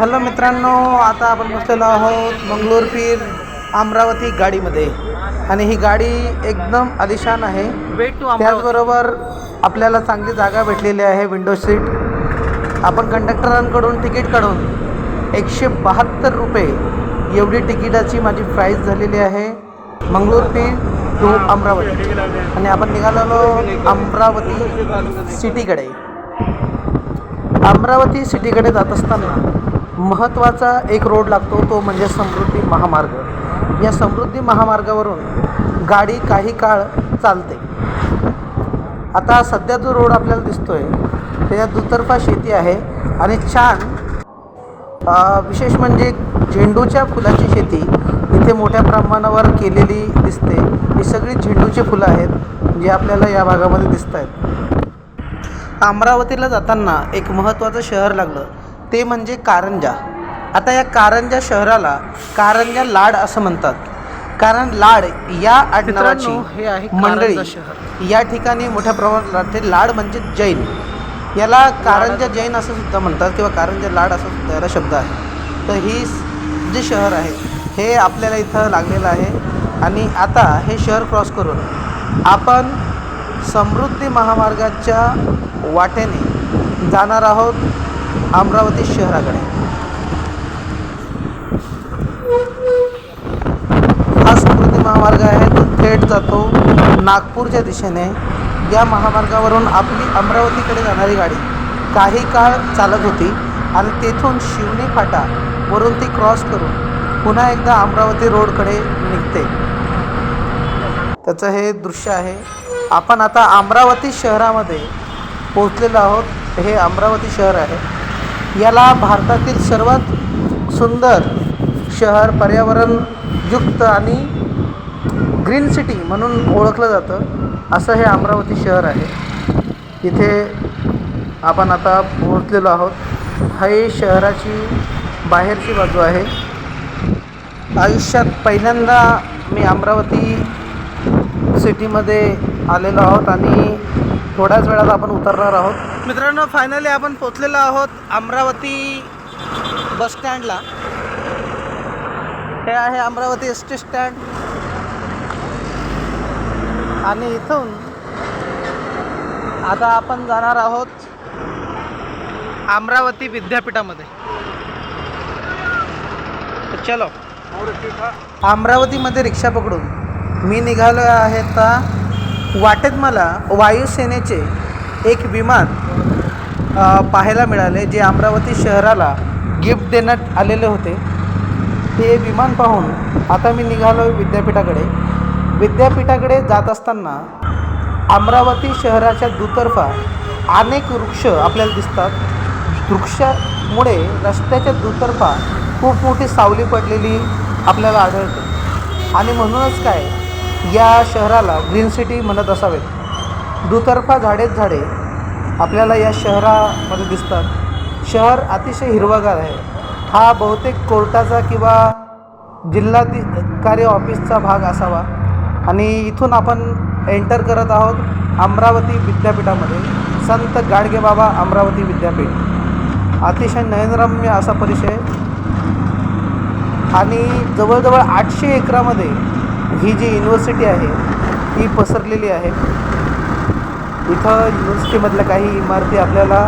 Hello मित्रांनो आता आपण बसलेलो आहोत मंगलोर पीर अमरावती गाडीमध्ये. आणि ही गाडी एकदम आलिशान आहे. त्याचबरोबर आपल्याला चांगली जागा भेटलेली आहे विंडो सीट. आपण कंडक्टरांकडून तिकीट काढून एकशे बहात्तर रुपये एवढी तिकिटाची माझी प्राईस झालेली आहे. मंगलोर पीर टू अमरावती. आणि आपण निघालेलो अमरावती सिटीकडे. अमरावती सिटीकडे जात असताना महत्त्वाचा एक रोड लागतो तो म्हणजे समृद्धी महामार्ग. या समृद्धी महामार्गावरून गाडी काही काळ चालते. आता सध्या जो रोड आपल्याला दिसतो आहे त्याच्यात दुतर्फा शेती आहे आणि छान विशेष म्हणजे झेंडूच्या फुलाची शेती इथे मोठ्या प्रमाणावर केलेली दिसते. ही सगळी झेंडूची फुलं आहेत जे आपल्याला या भागामध्ये दिसत आहेत अमरावतीला जाताना एक महत्त्वाचं शहर लागलं. ते म्हणजे कारंजा. आता या कारंजा शहराला कारंजा लाड असं म्हणतात. कारण लाड या आडनावाची हे मंडळी. या ठिकाणी मोठ्या प्रमाणात राहते लाड म्हणजे जैन. याला कारंजा जैन असं सुद्धा म्हणतात किंवा कारंजा लाड असं सुद्धा याला शब्द आहे. तर ही जे शहर आहे हे आपल्याला इथं लागलेलं आहे. आणि आता हे शहर क्रॉस करून आपण समृद्धी महामार्गाच्या वाटेने जाणार आहोत. अमरावती शहराकडे. हा समृद्धी महामार्ग आहे तो थेट जातो नागपूरच्या दिशेने. या महामार्गावरून आपली अमरावतीकडे जाणारी गाडी काही काळ चालत होती आणि तेथून शिवणी फाटा वरून ती क्रॉस करून पुन्हा एकदा अमरावती रोडकडे निघते. त्याचं हे दृश्य आहे. आपण आता अमरावती शहरामध्ये पोहोचलेलो आहोत. हे अमरावती शहर आहे. याला भारतातील सर्वात सुंदर शहर पर्यावरणयुक्त आणि ग्रीन सिटी म्हणून ओळखलं जातं असं हे अमरावती शहर आहे. इथे आपण आता पोहोचलेलो आहोत. हे शहराची बाहेरची बाजू आहे. आयुष्यात पहिल्यांदा मी अमरावती सिटीमध्ये आलेलो आहोत आणि थोड्याच वेळात आपण उतरणार आहोत. मित्रांनो फायनली आपण पोचलेलो आहोत अमरावती बस स्टँडला. हे आहे अमरावती एस टी स्टँड. आणि इथून आता आपण जाणार आहोत अमरावती विद्यापीठामध्ये. चलो. अमरावतीमध्ये रिक्षा पकडून मी निघालो आहे आता वाटेत मला वायुसेनेचे एक विमान पाहायला मिळाले जे अमरावती शहराला गिफ्ट देण्यात आलेले होते. ते विमान पाहून आता मी निघालो विद्यापीठाकडे. विद्यापीठाकडे जात असताना अमरावती शहराच्या दुतर्फा अनेक वृक्ष आपल्याला दिसतात. वृक्षामुळे रस्त्याच्या दुतर्फा खूप मोठी सावली पडलेली आपल्याला आढळते. आणि म्हणूनच काय या शहराला ग्रीन सिटी म्हणत असावेत. दुतर्फा झाडेच झाडे आपल्याला या शहरामध्ये दिसतात. शहर अतिशय हिरवगार आहे. हा बहुतेक कोर्टाचा किंवा जिल्हाधिकारी ऑफिसचा भाग असावा. आणि इथून आपण एंटर करत आहोत अमरावती विद्यापीठामध्ये. संत गाडगेबाबा अमरावती विद्यापीठ. अतिशय नयनरम्य असा परिचय आणि जवळजवळ आठशे एकरामध्ये ही जी युनिव्हर्सिटी आहे ती पसरलेली आहे. इथं युनिव्हर्सिटीमधल्या काही इमारती आपल्याला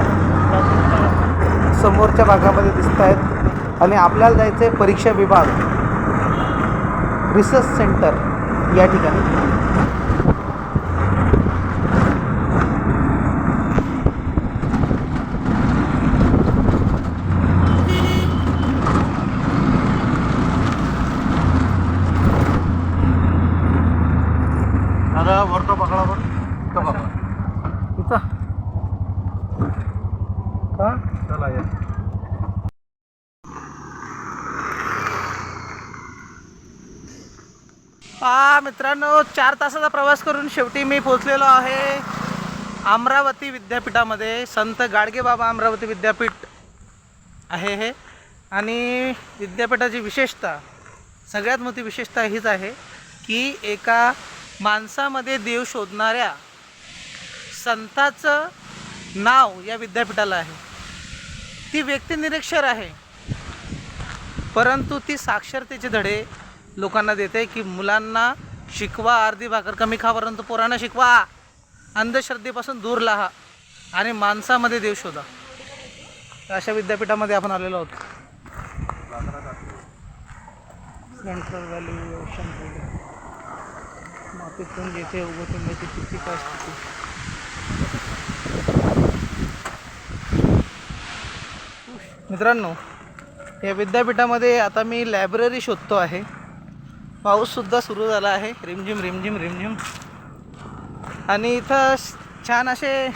समोरच्या भागामध्ये दिसत आहेत. आणि आपल्याला जायचं आहे परीक्षा विभाग रिसर्च सेंटर या ठिकाणी. दादा वरतो पकडा वर तो पकडा इथं. का? चला या. हा मित्रांनो चार तासाचा प्रवास करून शेवटी मी पोचलेलो आहे अमरावती विद्यापीठामध्ये. संत गाडगेबाबा अमरावती विद्यापीठ आहे हे. आणि विद्यापीठाची विशेषता सगळ्यात मोठी विशेषता हीच आहे की एका माणसामध्ये देव शोधणाऱ्या संताचं नाव या विद्यापीठाला आहे. ती व्यक्तिनिरीक्षर आहे. परंतु ती साक्षरतेचे धडे लोकांना देते की मुलांना शिकवा अर्धी भाकर कमी खा परंतु पोरांना शिकवा. अंधश्रद्धेपासून दूर राहा आणि माणसामध्ये देव शोधा. अशा विद्यापीठामध्ये आपण आलेलो आहोत. सेंट्रल व्हॅली ओशन मातीतून जेथे उभं तुम्ही किती काय स्थिती मित्रांनो या विद्यापीठामध्ये आता मी लायब्ररी शोधतो आहे. पाऊससुद्धा सुरू झाला आहे. रिमझिम रिमझिम रिमझिम. आणि इथं छान असे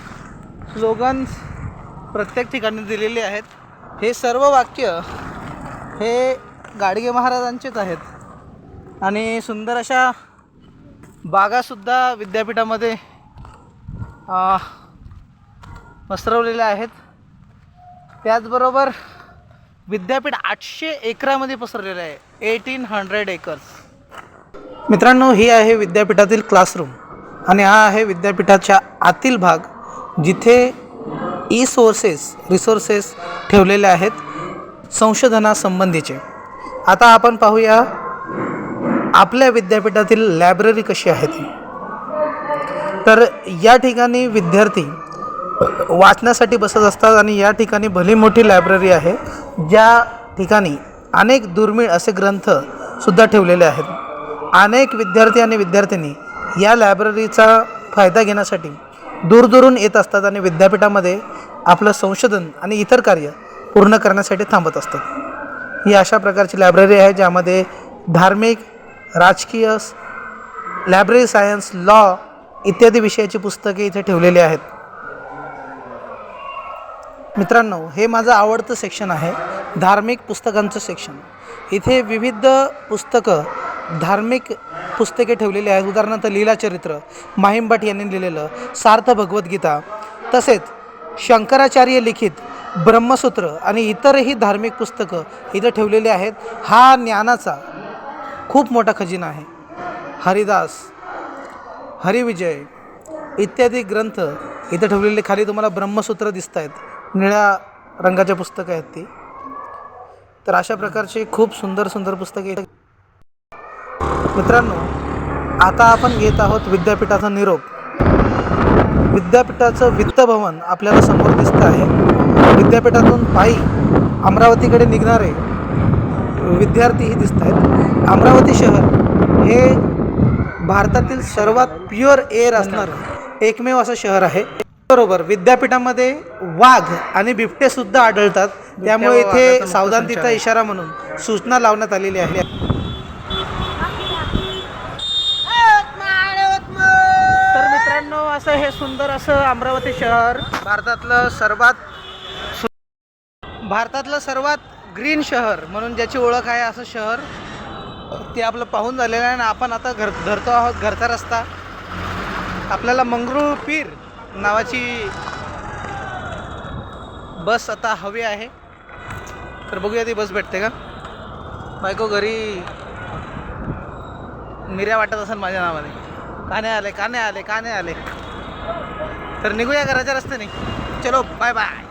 स्लोगन्स प्रत्येक ठिकाणी दिलेले आहेत. हे सर्व वाक्य हे गाडगे महाराजांचेच आहेत. आणि सुंदर अशा बागासुद्धा विद्यापीठामध्ये पसरवलेल्या आहेत. त्याचबरोबर विद्यापीठ आठशे एकरामध्ये पसरलेलं आहे. Eighteen hundred acres. मित्रांनो ही आहे विद्यापीठातील क्लासरूम आणि हा आहे विद्यापीठाच्या आतील भाग जिथे ई सोर्सेस रिसोर्सेस ठेवलेले आहेत संशोधनासंबंधीचे. आता आपण पाहूया आपल्या विद्यापीठातील लायब्ररी कशी आहे ती. तर या ठिकाणी विद्यार्थी वाचण्यासाठी बसत असतात आणि या ठिकाणी भली मोठी लायब्ररी आहे ज्या ठिकाणी अनेक दुर्मिळ असे ग्रंथसुद्धा ठेवलेले आहेत. अनेक विद्यार्थी आणि विद्यार्थिनी या लायब्ररीचा फायदा घेण्यासाठी दूरदूरून येत असतात आणि विद्यापीठामध्ये आपलं संशोधन आणि इतर कार्य पूर्ण करण्यासाठी थांबत असतात. ही अशा प्रकारची लायब्ररी आहे ज्यामध्ये धार्मिक राजकीय लायब्ररी सायन्स लॉ इत्यादी विषयाची पुस्तके इथे ठेवलेली आहेत. मित्रांनो हे माझं आवडतं सेक्शन आहे धार्मिक पुस्तकांचं सेक्शन इथे विविध पुस्तकं धार्मिक पुस्तके ठेवलेली आहेत. उदाहरणार्थ लीलाचरित्र माहिमभट यांनी लिहिलेलं सार्थ भगवद्गीता तसेच शंकराचार्य लिखित ब्रह्मसूत्र आणि इतरही धार्मिक पुस्तकं इथं ठेवलेली आहेत. हा ज्ञानाचा खूप मोठा खजिना आहे. हरिदास हरिविजय इत्यादी ग्रंथ इथं ठेवलेले. खाली तुम्हाला ब्रह्मसूत्र दिसत आहेत निळ्या रंगाच्या पुस्तकं आहेत ती. तर अशा प्रकारची खूप सुंदर सुंदर पुस्तके मित्रांनो आता आपण घेत आहोत विद्यापीठाचा निरोप. विद्यापीठाचं वित्त भवन आपल्याला समोर दिसतं आहे. विद्यापीठातून पायी अमरावतीकडे निघणारे विद्यार्थीही दिसत आहेत. अमरावती शहर हे भारतातील सर्वात प्युअर एअर असणारं एकमेव असं शहर आहे. बरोबर विद्यापीठामध्ये वाघ आणि बिबटे सुद्धा आढळतात. त्यामुळे इथे सावधानतेचा इशारा म्हणून सूचना लावण्यात आलेली आहे. तर मित्रांनो असं हे सुंदर असं अमरावती शहर भारतातलं सर्वात भारतातलं सर्वात ग्रीन शहर म्हणून ज्याची ओळख आहे असं शहर ते आपलं पाहून झालेलं आहे आणि आपण आता घर धरतो आहोत घरचा रस्ता. आपल्याला मंगरूळ पीर नावाची बस आता हवी आहे. तर बघूया ती बस भेटते का? बायको घरी मिऱ्या वाटत असेल माझ्या नावाने. काने आले काने आले काने आले. तर निघूया घराच्या रस्त्याने. चलो बाय बाय